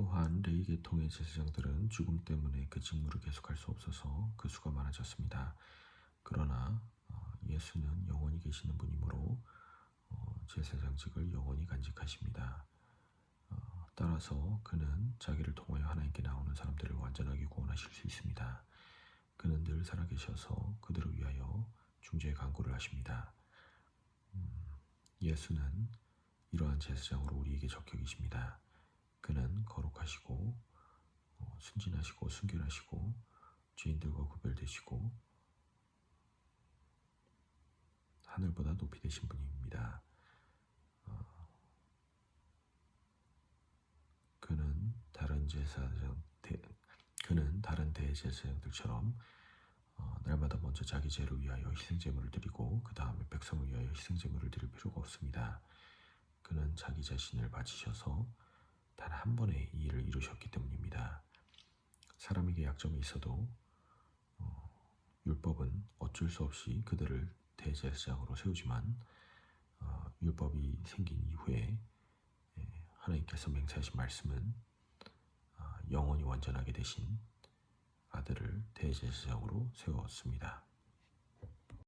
또한 레위 계통의 제사장들은 죽음 때문에 그 직무를 계속할 수 없어서 그 수가 많아졌습니다. 그러나 어, 예수는 영원히 계시는 분이므로 어, 제사장직을 영원히 간직하십니다. 어, 따라서 그는 자기를 통하여 하나님께 나오는 사람들을 완전하게 구원하실 수 있습니다. 그는 늘 살아계셔서 그들을 위하여 중재 강구를 하십니다. 음, 예수는 이러한 제사장으로 우리에게 적격이십니다. 그는 거룩하시고 어, 순진하시고 순결하시고 죄인들과 구별되시고 하늘보다 높이 되신 분입니다. 어, 그는 다른 제사장 대, 그는 다른 대제사장들처럼 어, 날마다 먼저 자기 죄를 위하여 희생제물을 드리고 그 다음에 백성을 위하여 희생제물을 드릴 필요가 없습니다. 그는 자기 자신을 바치셔서 단 한 번의 이 일을 이루셨기 때문입니다. 사람에게 약점이 있어도 어, 율법은 어쩔 수 없이 그들을 대제사장으로 세우지만 어, 율법이 생긴 이후에 예, 하나님께서 맹세하신 말씀은 어, 영원히 완전하게 되신 아들을 대제사장으로 세웠습니다.